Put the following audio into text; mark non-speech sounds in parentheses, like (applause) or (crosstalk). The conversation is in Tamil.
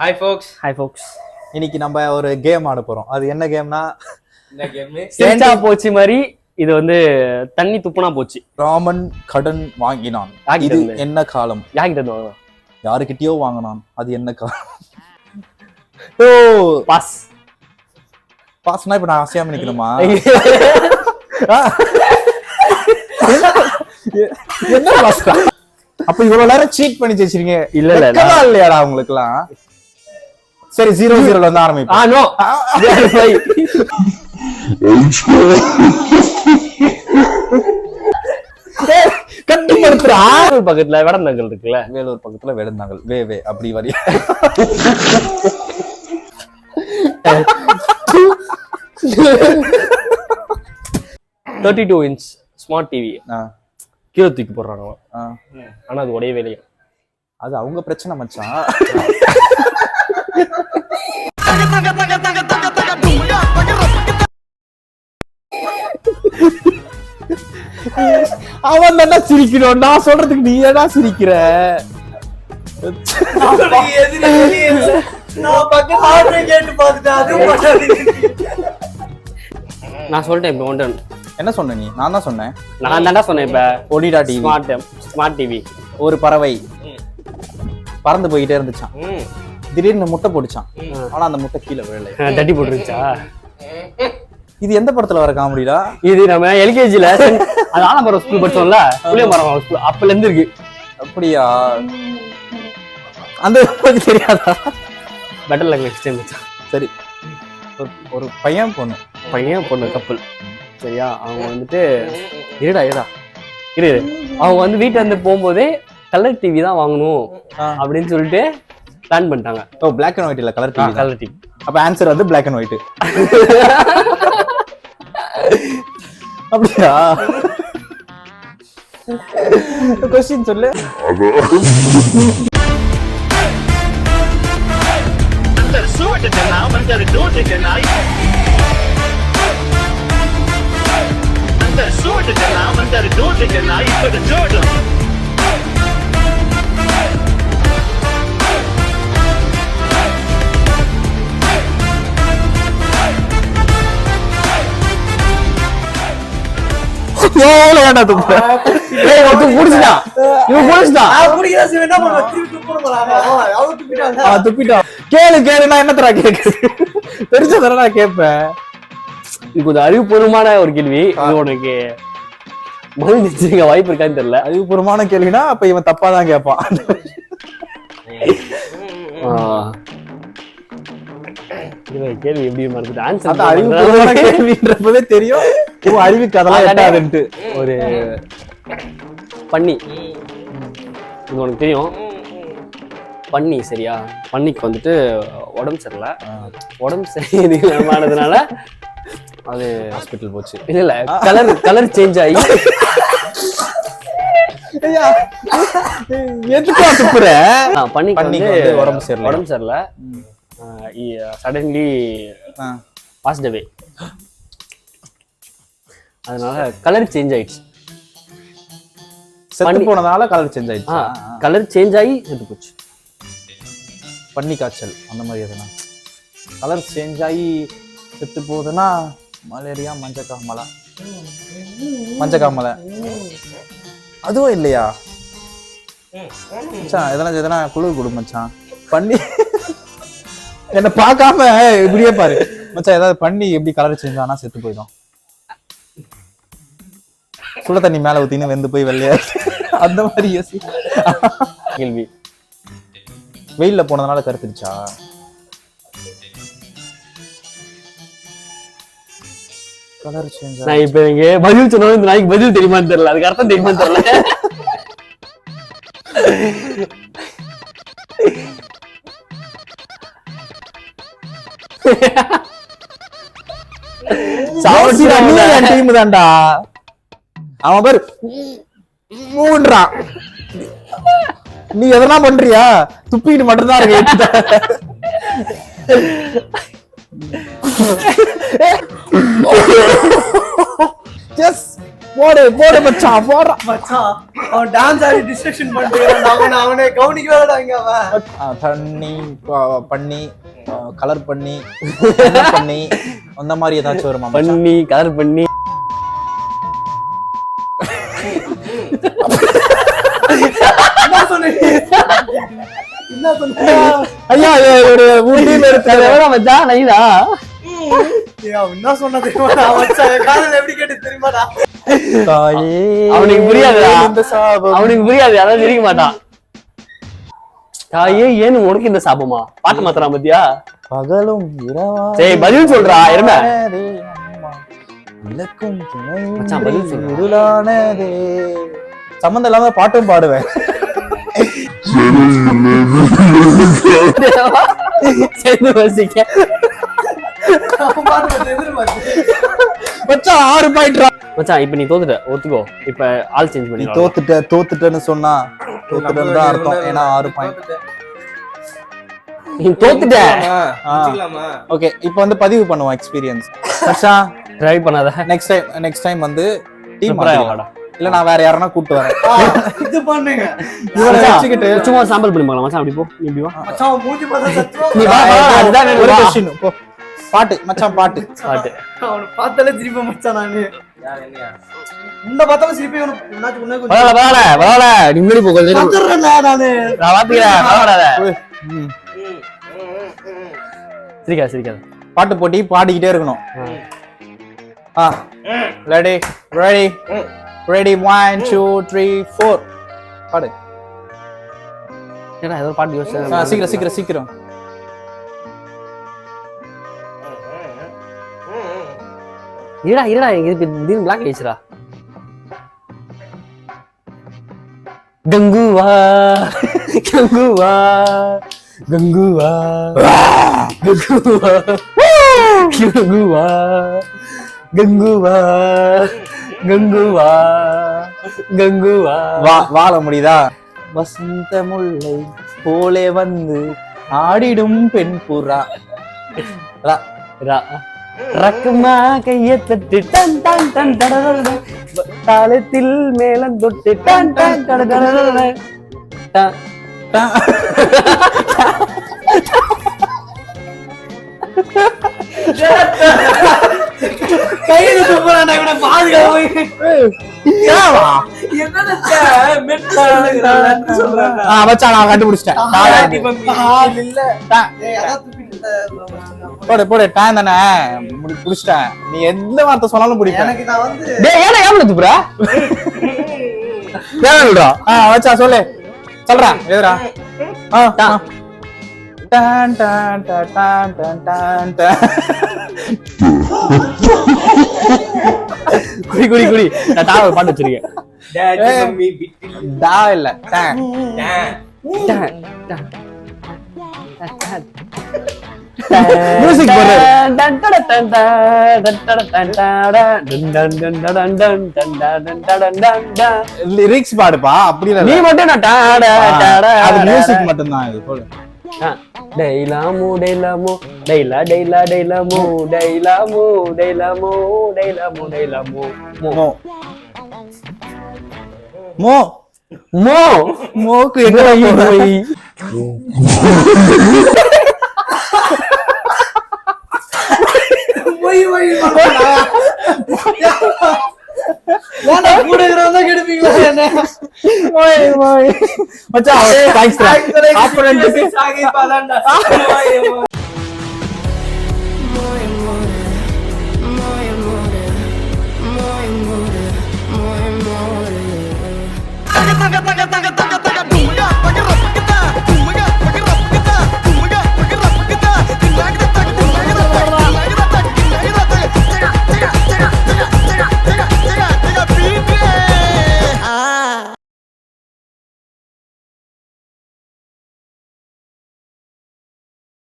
ஹாய் ஃபோக்ஸ் ஹாய் ஃபோக்ஸ் இன்னைக்கு நம்ம ஒரு கேம் ஆட போறோம். அது என்ன கேம்னா இந்த கேம் சிரிச்சா போச்சு மாதிரி இது வந்து தண்ணி துப்புனா போச்சு. ராமன் கடன் வாங்கினான். இது? என்ன காலம்? யார்கிட்ட வாங்கலாம் யாருக்கிட்டயோ வாங்கினான். அது என்ன காலம்? (laughs) ஓ பாஸ். பாஸ்னா இப்ப நான் அசையாம நிக்கணுமா? (laughs) என்ன? பாஸ்டா? அப்ப இவ்வளவு நேரம் சீட் பண்ணி வச்சிருக்கீங்க. இல்ல, இல்ல, இல்லையாடா உங்களுக்குலாம் சரி ஜீரோ ஜீரோல வந்து ஆ ஆரம்பிப்போம் நோ. கட்டுப்படுத்துறா. பக்கத்துல வடநகல் இருக்குல்ல. வேலூர் பக்கத்துல வேடந்தாங்கல் வே வே அப்படி வரி. Thirty two inch smart TV ஆ, கீழே தூக்கி போடுறாங்க ஆ. ஆனா அது உடையவே இல்லையா. அது அவங்க பிரச்சனை மச்சான். அவன் தானே சிரிக்கணும்? நான் சொல்றதுக்கு நீ ஏடா சிரிக்கிற? நான் சொல்லிட்டேன் இப்போ ஒன்று என்ன சொன்ன நீ? நான் தான் சொன்னேன். நான் தாண்டா சொன்னேன் இப்ப. Onida TV smart smart TV ஒரு பறவை. பறந்து போயிட்டே இருந்துச்சான் திடீர்னு முட்டை போட்டுச்சான். ஆனா அந்த முட்டை கீழே விழலை. தட்டி போட்டுருச்சா இது எந்த படத்துல வர காமெடிடா? இது நம்ம எல்கேஜில அது ஆலமரம் ஸ்கூல் படிச்சோம்ல? புளியமரம் ஸ்கூல் அப்பல இருந்து இருக்கு. அப்படியா? அந்த உனக்கு தெரியாதா? பெட்டர் லாங்குவேஜ் டைம் சரி. ஒரு- பையன் பொண்ணு. பையன் பொண்ணு கப்பல் சரியா? அவங்க வந்துட்டு இருடா இருடா. இரு. அவங்க வந்து வீட்டுல இருந்து போகும்போதே கலர் டிவி தான் வாங்கணும். அப்படின்னு சொல்லிட்டு பிளான் பண்ணிட்டாங்க. ஓ பிளாக் அண்ட் ஒயிட் இல்ல கலர் டிவி கலர் டிவி அப்ப ஆன்சர் வந்து பிளாக் அண்ட் ஒயிட் அப்படியா? கொஸ்டின் சொல்லு. Under soorten de naam, under dood ik een எவ்வளவு வேண்டாம் துப்பு ஏய் ஒருத்தன் குடிச்சிட்டான் இவன் குடிச்சிட்டான் ஆ, துப்பிட்டான். கேளு கேளு நான் என்ன தரா கேக்குறது தெரிஞ்ச தர நான் கேட்பேன் இது கொஞ்சம் அறிவுபூர்வமான ஒரு கேள்வி இது உனக்கு. பதில் தெரிஞ்சுக்க வாய்ப்பு இருக்கான்னு தெரியல. அறிவுபூர்வமான கேள்வினா அப்ப இவன் தப்பா தான் கேட்பான் கேள்வி எப்படி மறந்துட்டு அந்த ஆன்சர் அறிவுபூர்வமான கேள்வின்றப்பவே தெரியும். உன் அறிவுக்கு அதெல்லாம் எட்டாதுன்ட்டு. ஒரு பன்னி இது உனக்கு தெரியும். பன்னி சரியா? பன்னிக்கு வந்துட்டு உடம்பு சரியில்லை. உடம்பு சரியில்லாமனதுனால அது ஹாஸ்பிட்டல் போச்சு. இல்ல இல்ல கலர் கலர் சேஞ்ச் ஆகி. எதுக்கு துப்புற? வந்து உடம்பு சரியில்லை. உடம்பு சரியில்லை. சடன்லி. பாஸ்ட் அவே அதனால கலர் சேஞ்ச் ஆயிடுச்சு. செத்து போனதால கலர் சேஞ்ச் ஆயிடுச்சு. கலர் சேஞ்ச் ஆகி செத்து போச்சு. பன்னி காய்ச்சல் அந்த மாதிரி எதுனா? கலர் சேஞ்ச் ஆகி செத்து போகுதுன்னா மலேரியா மஞ்சக்காமலை மஞ்சக்காமலை அதுவும் இல்லையா? மச்சான் எதனா எதனா குளிர் கொடு மச்சான். பண்ணி (laughs) என்ன பார்க்காம இப்படியே பாரு. மச்சான் ஏதாவது பண்ணி எப்படி கலர் சேஞ்ச் ஆனா செத்து போயிடும். சுட தண்ணி மேல ஊத்தின்னு வெந்து போய் வெள்ளையா அந்த மாதிரி யோசி கேள்வி. வெயில்ல போனதுனால கருத்துருச்சா? கலர் சேஞ்ச் நான் இப்ப எனக்கு பதில் சொன்னாலும் இந்த நாய்க்கு பதில் தெரியுமான்னு தெரியல. அதுக்கு அர்த்தம் தெரியுமான்னு தெரியல. சாவடிடா நீ என் டீம் தான்டா. அவன் பாரு. மூன்றான் நீ எதனா பண்றியா? துப்பிக்கிட்டு மட்டும்தான் இருக்கு எஸ் போடு போடு மச்சான் போடுறான் மச்சான் அவன் டான்ஸ் ஆடி டிஸ்ட்ரக்ஷன் பண்ணிட்டு அவனை அவனை கவனிக்க வேடாங்க அவன். தண்ணி பண்ணி கலர் பண்ணி பண்ணி அந்த மாதிரி ஏதாச்சும் வருமா மச்சான்? பண்ணி கலர் பண்ணி. ஐயா ஒரு ஊட்டியில் இருக்கிற எவ்வளோ அவனுக்கு புரியாது அவனுக்கு புரியாது மாட்டான். தாயே ஏன் உனக்கு இந்த சாபமா? பாட்டு மாத்திரா பத்தியா? பகலும் சரி பதில் சொல்றா இரும விளக்கும் சம்பந்தம் இல்லாம பாட்டும் பாடுவேன். மச்சான் ஆறு பாயிண்ட் மச்சான் இப்ப நீ தோத்துட்ட. ஒத்துக்கோ. இப்ப ஆள் சேஞ்ச் நீ பண்ணி தோத்துட்ட தோத்துட்டேன்னு சொன்னா தோத்துட்டேன்னு தான் அர்த்தம். ஏன்னா ஆறு பாயிண்ட் நீ தோத்துட்ட. ஓகே இப்போ வந்து பதிவு பண்ணுவோம் எக்ஸ்பீரியன்ஸ் மச்சான் ட்ரை பண்ணாத. நெக்ஸ்ட் டைம் நெக்ஸ்ட் டைம் வந்து டீம் வாடா இல்ல நான் வேற யாரனா கூட்டு வரேன். இது பண்ணுங்க. இவனை மச்சான், வச்சுக்கிட்டு சும்மா சாம்பிள் பண்ணி பார்க்கலாம் மச்சான் அப்படி போ நீ இப்படி வா. மச்சான் மூஞ்சி பார்த்தா சத்துவா நீ வா, அதுதான் ஒரு. கொஸ்டின் போ. பாட்டு மச்சான் பாட்டு. பாட்டு. அவனை பார்த்தாலே திருப்பி மச்சான் நானு. இந்த பார்த்தாலும் திருப்பி உனக்கு உனக்கு உனக்கு பரவாயில்ல பரவாயில்ல பரவாயில்ல. நீ முன்னாடி போ கொஞ்சம் நானு. நான் பாத்துக்கிறேன் பரவாயில்ல. சிரிக்காத சிரிக்காத. பாட்டு போட்டி பாடிக்கிட்டே இருக்கணும். ஆ. Ready ready ready one two three four பாடு. ஏடா ஏதோ பாட்டு யோசிச்சு சீக்கிரம் சீக்கிரம் சீக்கிரம். இருடா இருடா இது திடீர்னு பிளாக் ஆயிடுச்சுடா. கங்குவா கங்குவா கங்குவா கங்குவா கங்குவா கங்குவா. கங்குவா கங்குவா வா வாழ முடியுதா வசந்த முல்லை போலே வந்து ஆடிடும் பெண் புறா ரக்கமா கைய தட்டு டன் டன் டன். தாளத்தில் மேலம் தொட்டு டன் டன் டடடடட. கையில துப்புறாண்டா கூட பாதுகாப்பு நான் கண்டுபிடிச்சிட்டேன். போடு போடு டான் தானே. புடிச்சிட்டேன். நீ எந்த வார்த்தை சொன்னாலும் பிடிப்பேன். எனக்கு நான் வந்து டேய் ஏனா ஏம்ல துப்புற ஏன் விடுறா ஆ வச்சா சொல்லு. சொல்றா எதுரா? ஆ. டான் டான் டா டான் டான் டான் டான். குடி குடி குடி நான் தாவ பாட்டு வச்சிருக்கேன் டா இல்ல டான் Music போடுறாரு. லிரிக்ஸ் பாடுப்பா அப்படி நீ மட்டும் நான் டாடா டாடா அது மியூசிக் மட்டும் தான் இது à, đây là mu đây là mu đây là đây là đây là mu đây là mu đây là mu đây là mu đây là mu mu mu mu mu quyền cái gì vậy ஏன்டா கூட இருக்கிறவங்க கெடுப்பீங்களா என்ன? ஓய் ஓய் மச்சான் (laughs) தங்க தங்க தங்க தங்க.